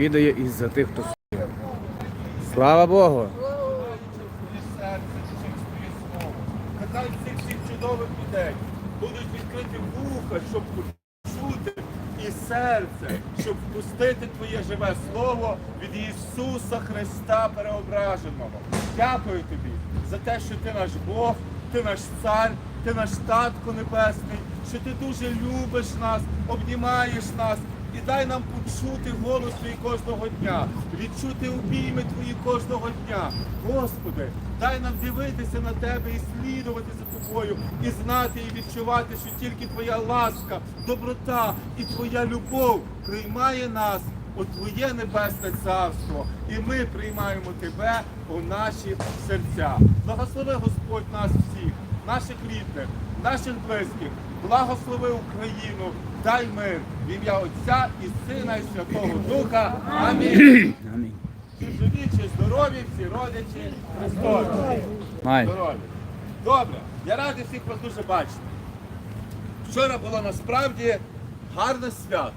відає і за тих, хто стоїть. Слава Богу! Твоє цих всіх чудових людей будуть відкриті вуха, щоб почути і серце, щоб впустити Твоє живе слово від Ісуса Христа Переображеного. Дякую тобі за те, що ти наш Бог, ти наш цар, ти наш татко небесний, що ти дуже любиш нас, обнімаєш нас. І дай нам почути голос твій кожного дня, відчути обійми твої кожного дня. Господи, дай нам дивитися на тебе і слідувати за тобою, і знати і відчувати, що тільки твоя ласка, доброта і твоя любов приймає нас у Твоє небесне царство, і ми приймаємо тебе у наші серця. Благослови Господь нас всіх, наших рідних, наших близьких, благослови Україну, дай мир в ім'я Отця і Сина, і Святого Духа. Амінь. Амінь. Чи живі, чи здорові, всі родичі Христові. Здорові. Добре, я радий всіх вас дуже бачити. Вчора було насправді гарне свято.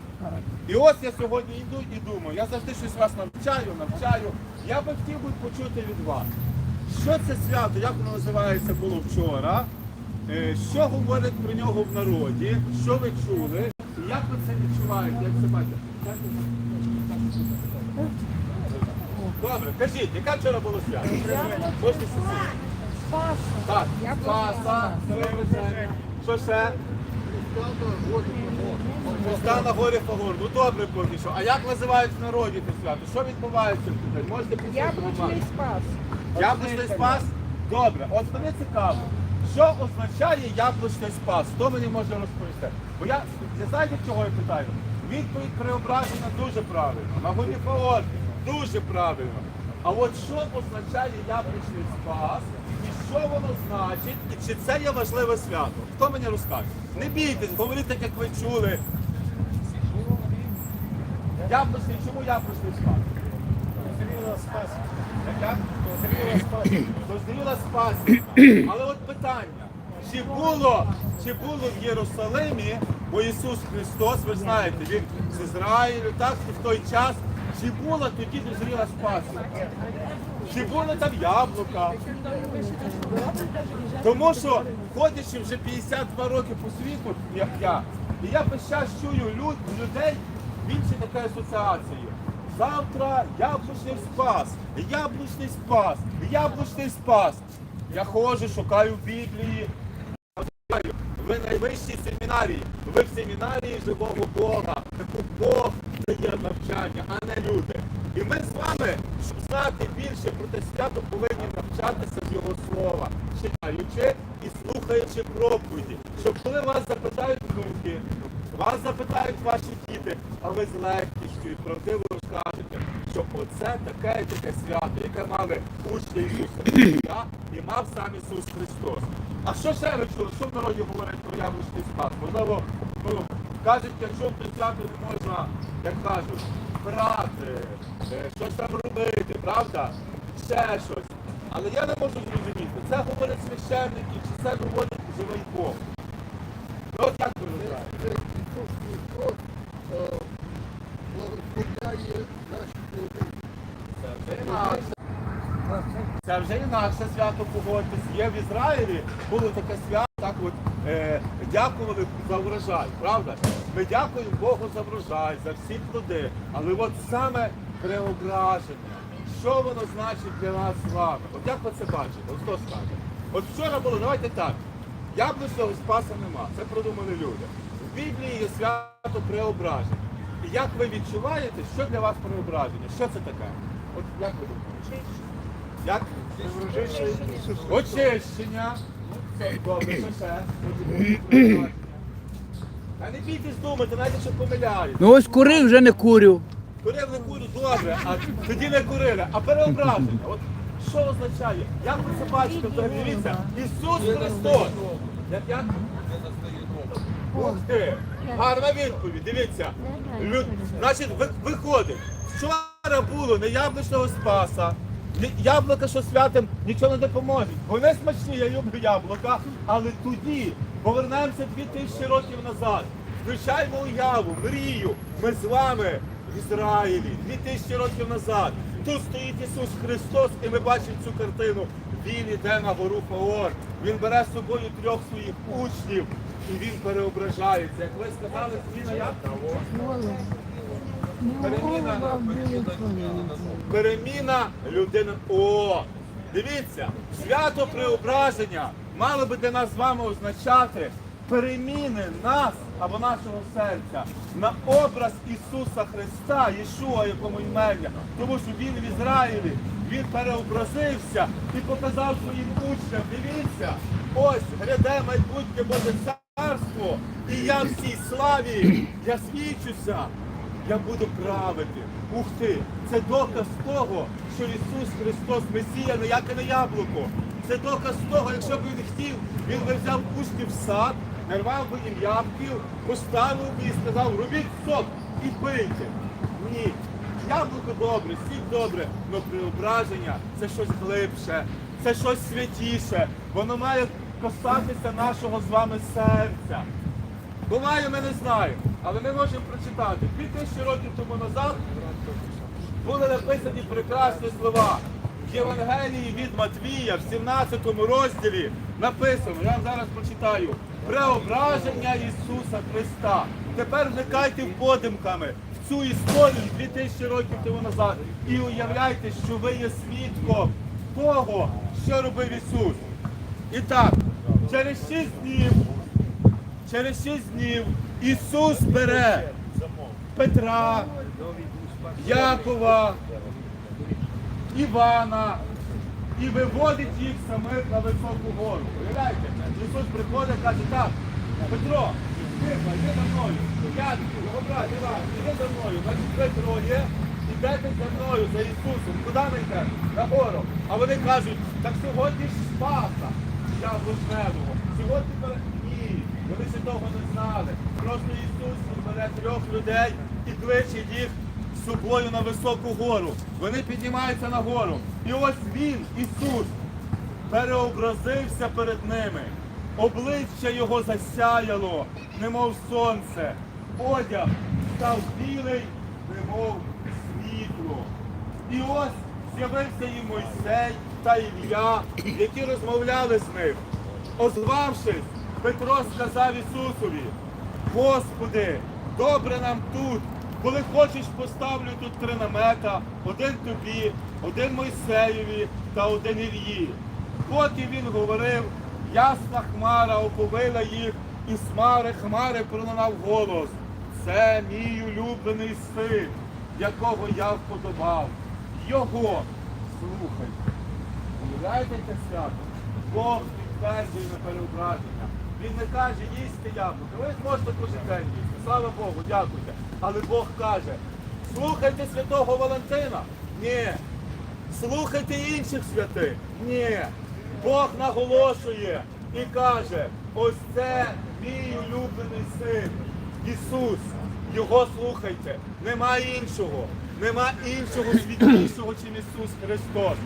І ось я сьогодні йду і думаю, я завжди щось вас навчаю, навчаю. Я би хотів би почути від вас. Що це свято, як воно називається було вчора? Е, Що говорять про нього в народі? Що ви чули? Як ви це відчуваєте? Як це бачите? Добре, кажіть, яке вчора було свято? Можете сидіти? Так, Спаса, Сливиця. Що ще? Христа на горі Фагор. Ну добре поки що. А як називають в народі це свято? Що відбувається тут? Можете Яблучний спас. Яблучний спас? Добре, от мені цікаво. Що означає яблучний спас? Хто мені може розповісти? Бо я, я знаєте, чого я питаю? Відповідь преображена дуже правильно. На горі Фаор дуже правильно. А от що означає яблучний спас? І що воно значить? І чи це є важливе свято? Хто мені розкаже? Не бійтесь, говоріть так, як ви чули. Яблучний, чому яблучний спас? Зріла спас. Яка? Зріла спас. Дозріла спасінка. Але питання, чи було, чи було в Єрусалимі, бо Ісус Христос, ви знаєте, Він з Ізраїлю, так, в той час, чи була тоді дозріла спасінка? Чи були там яблука? Тому що, ходячи вже 52 роки по світу, як я, і я весь час чую люд, людей більше такої асоціації. Завтра яблучний спас, яблучний спас, яблучний спас. Я ходжу, шукаю Біблії. Ви найвищій семінарії. Ви в семінарії живого Бога. Таку Бог дає навчання, а не люди. І ми з вами, щоб знати більше про те свято, повинні навчатися з його слова, читаючи і слухаючи проповіді. Щоб коли вас запитають внуки, вас запитають ваші діти, а ви з легкістю і правдиво розкажете, що оце таке таке свято, яке мали учні Ісуса Христа і мав сам Ісус Христос. А що ще ви чули? Що в народі говорять про яблучний спас? Можливо, ну, кажуть, якщо свято не можна, як кажуть, брати, е, щось там робити, правда? Ще щось. Але я не можу зрозуміти, це говорять священники, чи це говорить живий Бог. Ну от як ви вважаєте? Ісус Христос е, благословляє наші люди. Це вже інакше. Це вже інакше свято погодьтесь. Є в Ізраїлі, було таке свято, так от е, дякували за врожай, правда? Ми дякуємо Богу за врожай, за всі плоди. Але от саме преображення, що воно значить для нас з вами? От як ви це бачите? От хто скаже? От вчора було, давайте так. Яблучного спаса нема, це продумали люди. В Біблії є свято преображення. І як ви відчуваєте, що для вас преображення? Що це таке? От як ви думаєте? Як? Очищення. Добре, що не бійтесь думати, навіть якщо помиляють. Ну ось курив, вже не курю. Курив не курю, добре, а тоді не курили. А переображення. От що означає? Як ви це бачите? взагалі? Дивіться, Ісус Христос. Як як? Ух ти! Гарна відповідь, дивіться. Люд... Значить, виходить, вчора було не яблучного спаса, яблука, що святим нічого не допоможе. Вони смачні, я люблю яблука, але тоді повернемося дві тисячі років назад. Включаємо уяву, мрію. Ми з вами в Ізраїлі 2000 років назад. Тут стоїть Ісус Христос, і ми бачимо цю картину. Він іде на гору Фаор. Він бере з собою трьох своїх учнів і він переображається. Як ви сказали, зміна як? Переміна. Переміна людини. О! Дивіться, свято преображення мало би для нас з вами означати переміни нас або нашого серця на образ Ісуса Христа, Єшуа, якому ім'я. Тому що Він в Ізраїлі, Він переобразився і показав своїм учням. Дивіться, ось гряде майбутнє Боже царство, і я в цій славі, я свідчуся я буду правити. Ух ти! Це доказ того, що Ісус Христос Месія не як і не яблуко. Це доказ того, якщо б він хотів, він би взяв учнів в сад, нарвав би їм ябків, поставив би і сказав, робіть сок і пийте. Ні. Яблуко добре, сік добре, але преображення це щось глибше, це щось святіше. Воно має касатися нашого з вами серця. Буває, ми не знаємо, але ми можемо прочитати. Дві тисячі років тому назад були написані прекрасні слова. В Євангелії від Матвія в 17 розділі написано, я вам зараз прочитаю, преображення Ісуса Христа. Тепер вникайте подимками в цю історію 2000 років тому назад і уявляйте, що ви є свідком того, що робив Ісус. І так, через 6 днів Через шість днів Ісус бере Петра, Якова, Івана і виводить їх самих на високу гору. Уявляєте? Ісус приходить і каже, так, Петро, Тихо, йди за мною. Я брат Іван, іди за мною. Значить, ви троє, ідете за мною, за Ісусом. Куди ми йдемо? На гору. А вони кажуть, так сьогодні ж Спаса. Я вишневого. Сьогодні вони ще того не знали. Просто Ісус бере трьох людей і кличе їх з собою на високу гору. Вони піднімаються на гору. І ось він, Ісус, переобразився перед ними. Обличчя його засяяло, немов сонце. Одяг став білий, немов світло. І ось з'явився і Мойсей та Ілля, які розмовляли з ним. Озвавшись, Петро сказав Ісусові, Господи, добре нам тут. Коли хочеш, поставлю тут три намета, один тобі, один Мойсеєві та один Ільї. Поки він говорив, ясна хмара оповила їх, і з хмари хмари пролунав голос. Це мій улюблений син, якого я вподобав. Його слухайте. Уявляєте це свято? Бог підтверджує на переображення. Він не каже, їсти яблуко. Ви можете кожен їсти. Слава Богу, дякуйте. Але Бог каже, слухайте святого Валентина. Ні. Слухайте інших святих. Ні. Бог наголошує і каже, ось це мій улюблений син. Ісус. Його слухайте. Нема іншого. Нема іншого світлішого, чим Ісус Христос.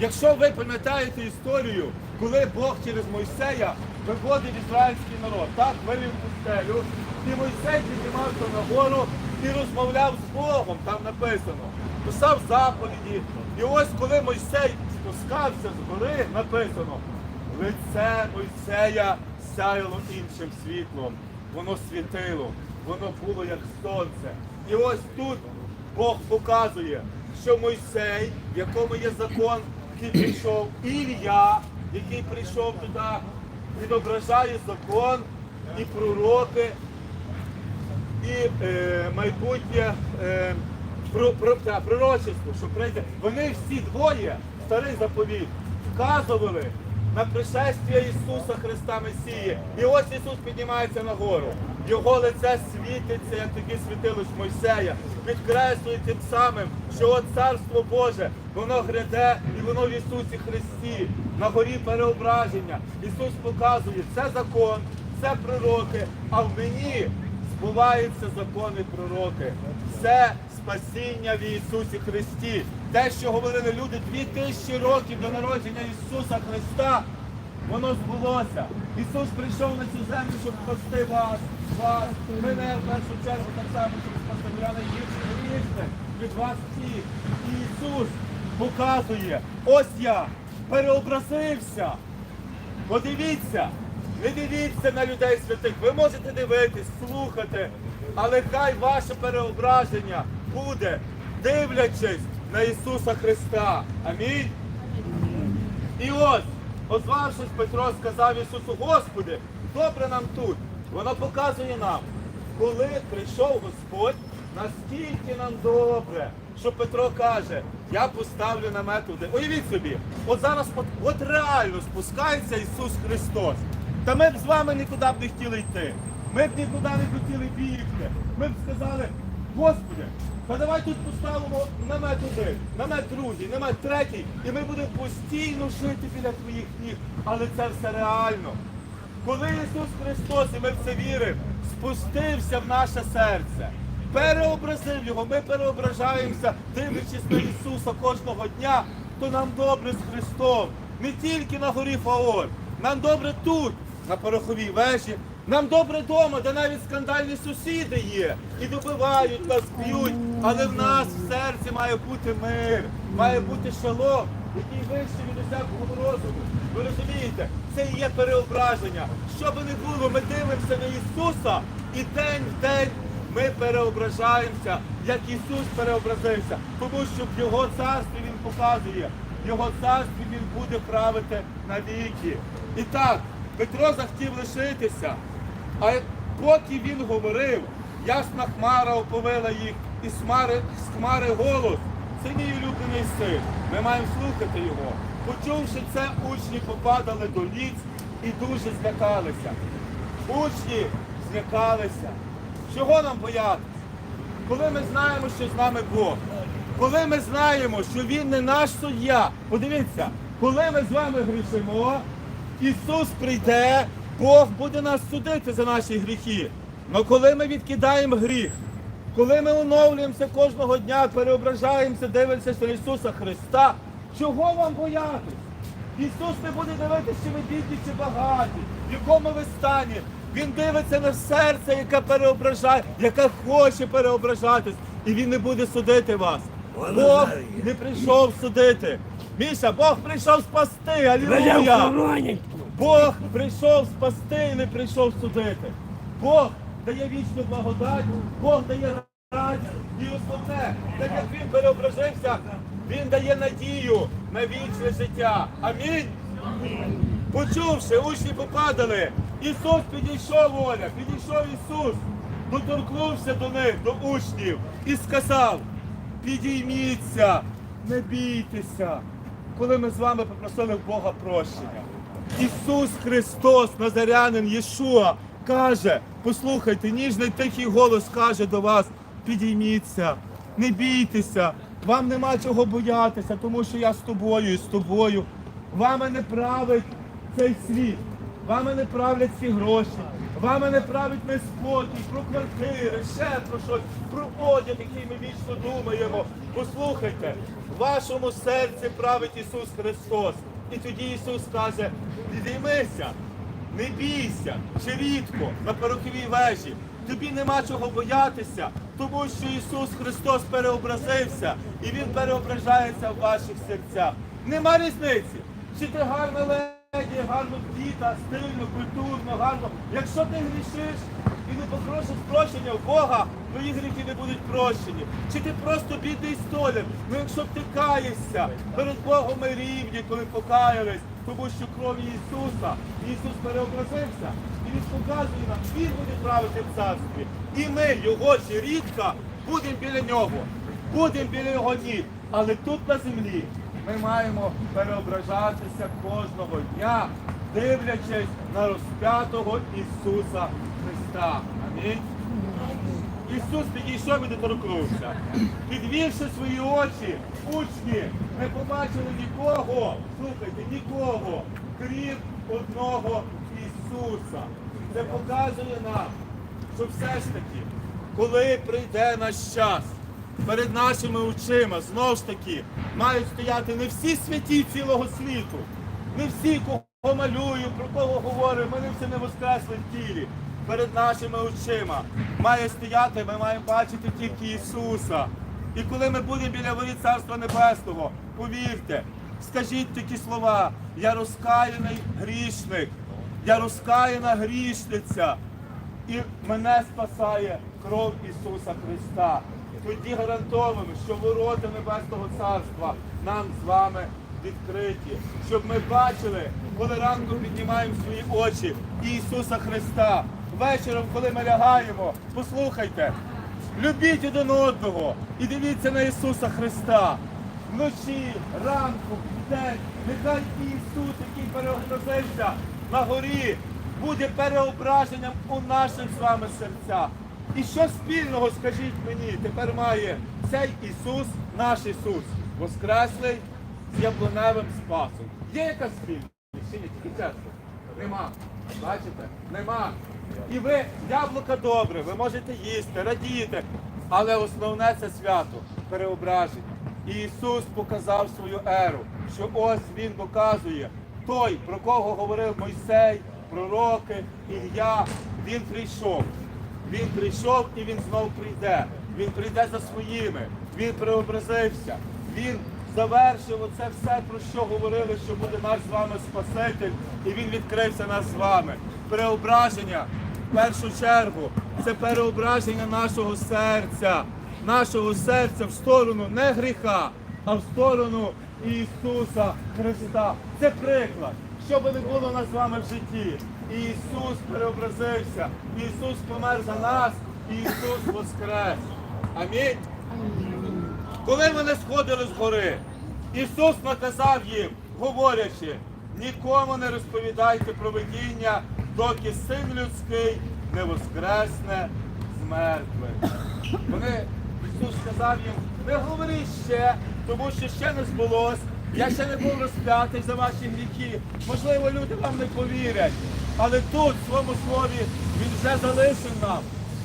Якщо ви пам'ятаєте історію, коли Бог через Мойсея виводив ізраїльський народ, так, вивів пустелю, і Мойсей піднімався на гору і розмовляв з Богом, там написано, писав заповіді. І ось коли Мойсей спускався з гори, написано, лице Мойсея сяяло іншим світлом, воно світило, воно було як сонце. І ось тут Бог показує, що Мойсей, в якому є закон, який прийшов, і Ілля, який прийшов туди, відображає закон і пророки, і е, майбутнє е, про, про, пророчество, що прийде. Вони всі двоє, старий заповіт, вказували на пришестя Ісуса Христа Месії. І ось Ісус піднімається на гору. Його лице світиться, як тоді світилось Мойсея, підкреслює тим самим, що от Царство Боже, воно гряде і воно в Ісусі Христі, на горі переображення. Ісус показує, це закон, це пророки, а в мені збуваються закони пророки. Це спасіння в Ісусі Христі. Те, що говорили люди дві тисячі років до народження Ісуса Христа, воно збулося. Ісус прийшов на цю землю, щоб спасти вас, вас, мене в першу чергу так само, щоб спасти я тиждень від вас всіх. І Ісус показує, ось я переобразився. Подивіться, не дивіться на людей святих. Ви можете дивитись, слухати, але хай ваше переображення буде, дивлячись на Ісуса Христа. Амінь. І ось, озвавшись, Петро сказав Ісусу, Господи, добре нам тут. Воно показує нам, коли прийшов Господь, наскільки нам добре, що Петро каже, я поставлю намет туди. Уявіть собі, от зараз от, реально спускається Ісус Христос. Та ми б з вами нікуди б не хотіли йти. Ми б нікуди не хотіли бігти. Ми б сказали, Господи, та давай тут поставимо намет один, намет другий, намет третій, і ми будемо постійно жити біля твоїх ніг. Але це все реально. Коли Ісус Христос, і ми в це віримо, спустився в наше серце, переобразив його, ми переображаємося, дивлячись на Ісуса кожного дня, то нам добре з Христом. Не тільки на горі Фаор, нам добре тут, на пороховій вежі, нам добре вдома, де навіть скандальні сусіди є, і добивають нас, б'ють, але в нас в серці має бути мир, має бути шалом, який вищий від усякого розуму. Ви розумієте, це і є переображення. Що би не було, ми дивимося на Ісуса і день в день ми переображаємося, як Ісус переобразився. Тому що в Його царстві Він показує, в Його царстві Він буде правити навіки. І так, Петро захотів лишитися, а поки він говорив, ясна хмара оповила їх, і з хмари, з хмари голос. Це мій улюблений син. Ми маємо слухати його. Почувши це, учні попадали до ліць і дуже злякалися. Учні злякалися. Чого нам боятися? Коли ми знаємо, що з нами Бог, коли ми знаємо, що Він не наш суддя, подивіться, коли ми з вами грішимо, Ісус прийде, Бог буде нас судити за наші гріхи. Але коли ми відкидаємо гріх, коли ми оновлюємося кожного дня, переображаємося, дивимося на Ісуса Христа, чого вам боятись? Ісус не буде дивитися, чи ви бідні, чи багаті, в якому ви стані. Він дивиться на серце, яке переображає, яке хоче переображатись, і Він не буде судити вас. Бог не прийшов судити. Міша, Бог прийшов спасти, алілуя! Бог прийшов спасти і не прийшов судити. Бог дає вічну благодать, Бог дає радість. І основне, так як він переображився, він дає надію на вічне життя. Амінь. Почувши, учні попадали. Ісус підійшов Оля, підійшов Ісус, доторкнувся до них, до учнів, і сказав: підійміться, не бійтеся. Коли ми з вами попросили в Бога прощення. Ісус Христос, Назарянин Єшуа, каже, послухайте, ніжний тихий голос каже до вас, підійміться, не бійтеся, вам нема чого боятися, тому що я з тобою і з тобою. Вами не править цей світ, вами не правлять ці гроші, вами не править неспокій, про квартири, ще про щось, про одяг, який ми вічно думаємо. Послухайте, в вашому серці править Ісус Христос. І тоді Ісус каже, підіймися, не бійся, чи рідко на пороховій вежі. Тобі нема чого боятися, тому що Ісус Христос переобразився і Він переображається в ваших серцях. Нема різниці, чи ти гарна леді, гарно діта, стильно, культурно, гарно. Якщо ти грішиш і не попросиш прощення в Бога, твої гріхи не будуть прощені. Чи ти просто бідний столяр? Ну якщо ти каєшся, перед Богом ми рівні, коли покаялись, тому що крові Ісуса, Ісус переобразився. І Він показує нам, Він буде правити в царстві. І ми, його ще рідка, будемо біля нього, будемо біля його ніг. Але тут на землі ми маємо переображатися кожного дня, дивлячись на розп'ятого Ісуса Христа. Амінь. Ісус підійшов і доторкнувся. Підвівши свої очі, учні не побачили нікого, слухайте, нікого, крім одного Ісуса. Це показує нам, що все ж таки, коли прийде наш час, перед нашими очима знову ж таки мають стояти не всі святі цілого світу, не всі, кого малюю, про кого говорю, не всі не воскресли в тілі. Перед нашими очима має стояти, ми маємо бачити тільки Ісуса. І коли ми будемо біля воріт Царства Небесного, повірте, скажіть такі слова, я розкаяний грішник, я розкаяна грішниця, і мене спасає кров Ісуса Христа. Тоді гарантовано, що ворота Небесного Царства нам з вами відкриті, щоб ми бачили, коли ранку піднімаємо свої очі Ісуса Христа. Вечором, коли ми лягаємо, послухайте, любіть один одного і дивіться на Ісуса Христа. Вночі, ранку, день, нехай Ісус, який переобразився на горі, буде переображенням у наших з вами серцях. І що спільного, скажіть мені, тепер має цей Ісус, наш Ісус, воскреслий з яблуневим спасом. Є якась спільність? Нема. Бачите? Нема. І ви, яблука добре, ви можете їсти, радіти. Але основне це свято, переображення. І Ісус показав свою еру, що ось Він доказує той, про кого говорив Мойсей, пророки, Ілля, Він прийшов. Він прийшов і він знов прийде. Він прийде за своїми. Він преобразився. Він завершив оце все, про що говорили, що буде наш з вами Спаситель, і він відкрився нас з вами. Преображення в першу чергу це переображення нашого серця, нашого серця в сторону не гріха, а в сторону Ісуса Христа. Це приклад. Що би не було нас з вами в житті, Ісус переобразився, Ісус помер за нас, Ісус воскрес. Амінь. Коли вони сходили з гори, Ісус наказав їм, говорячи, нікому не розповідайте про видіння, доки син людський не воскресне з мертвих. Вони, Ісус сказав їм, не говоріть ще, тому що ще не збулось. Я ще не був розп'ятий за ваші гріхи. Можливо, люди вам не повірять. Але тут, в своєму слові, Він вже залишив нам.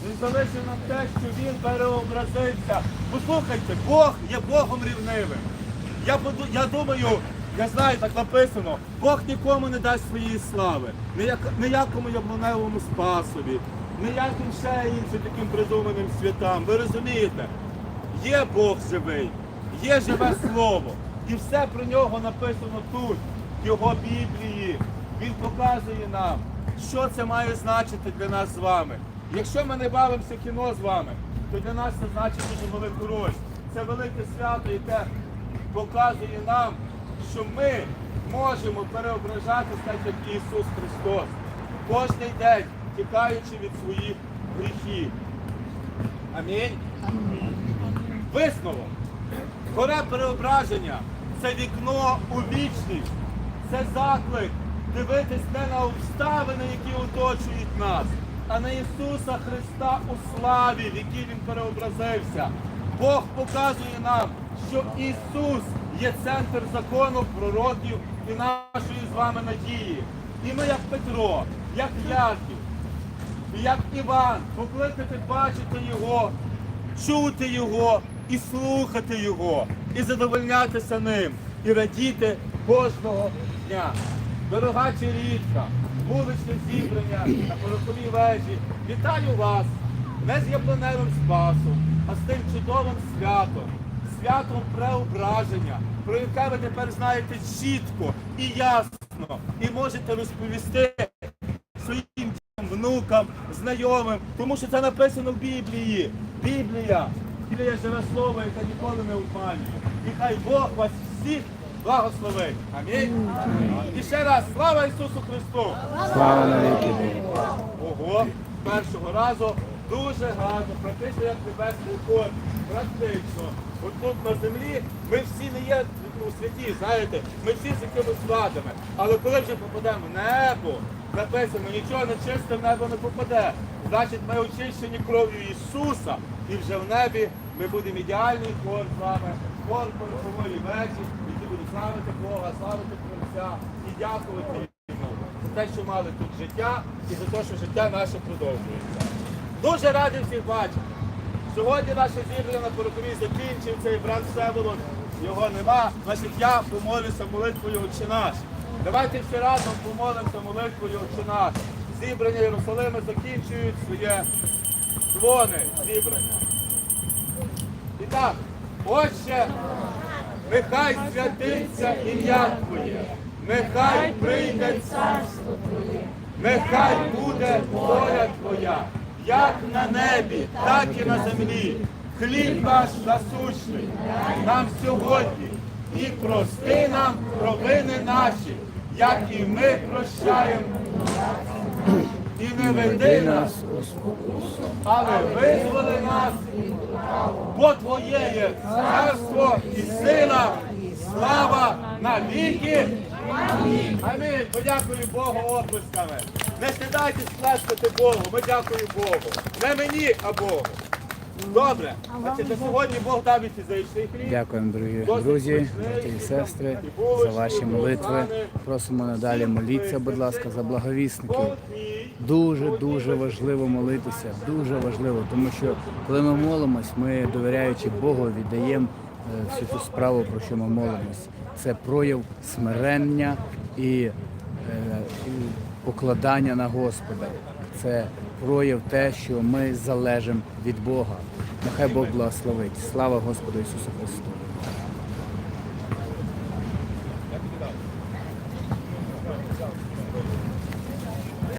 Він залишив те, що він переобразився. Послухайте, Бог є Богом рівнивим. Я, поду- я думаю, я знаю, так написано, Бог нікому не дасть своєї слави, ніяк- ніякому яблуневому спасові, ніяким ще іншим таким придуманим святам. Ви розумієте? Є Бог живий, є живе слово. І все про нього написано тут, в його Біблії. Він показує нам, що це має значити для нас з вами. Якщо ми не бавимося кіно з вами, то для нас це значить дуже велику роль. Це велике свято, яке показує нам, що ми можемо переображатися так, як Ісус Христос. Кожний день тікаючи від своїх гріхів. Амінь. Висновок. Гора переображення це вікно у вічність. Це заклик дивитись не на обставини, які оточують нас, а на Ісуса Христа у славі, в якій Він переобразився. Бог показує нам, що Ісус є центр закону, пророків і нашої з вами надії. І ми, як Петро, як Яків, як Іван, покликати бачити Його, чути Його і слухати Його, і задовольнятися ним, і радіти кожного дня. Дорога Чирічка, вуличне зібрання на пороховій вежі. Вітаю вас не з яблуневим спасом, а з тим чудовим святом, святом преображення, про яке ви тепер знаєте чітко і ясно, і можете розповісти своїм дітям, внукам, знайомим, тому що це написано в Біблії. Біблія. Біблія живе слово, яке ніколи не обманює. І хай Бог вас всіх благословить. Амінь. І ще раз, слава Ісусу Христу! Слава навіки. Ого, першого разу дуже гарно, практично як небесний ход, практично. От тут на землі ми всі не є ну, святі, знаєте, ми всі з якимись владами. Але коли вже попадемо в небо, написано, нічого нечисте в небо не попаде. Значить, ми очищені кров'ю Ісуса, і вже в небі ми будемо ідеальний хор з вами, хор порохової вечі, славити Бога, славити Творця і дякувати йому за те, що мали тут життя і за те, що життя наше продовжується. Дуже радий всіх бачити. Сьогодні наше зібрання на пороховій закінчується, і брат Всеволод, його нема. Значить, я помолюся молитвою Отче наш. Давайте всі разом помолимося молитвою Отче наш. Зібрання Єрусалими закінчують своє дзвони зібрання. І так, Отче, нехай святиться ім'я Твоє, нехай прийде царство Твоє, нехай буде воля Твоя, як на небі, так і на землі. Хліб наш насущний нам сьогодні і прости нам провини наші, як і ми прощаємо. І не веди нас, але визволи нас, бо Твоє є царство і сила, слава на віки. Амінь. Подякую Богу оплесками. Не стидайтесь плескати Богу. Ми дякуємо Богу. Не мені, а Богу. Добре. Значить, на сьогодні Бог дав фізичний хліб. Дякуємо, дорогі друзі, брати і сестри, за ваші молитви. Просимо надалі моліться, будь ласка, за благовісників. Дуже дуже важливо молитися. Дуже важливо, тому що коли ми молимось, ми довіряючи Богу, віддаємо е, всю ту справу, про що ми молимось. Це прояв смирення і, е, і покладання на Господа. Це прояв те, що ми залежимо від Бога. Нехай Бог благословить. Слава Господу Ісусу Христу!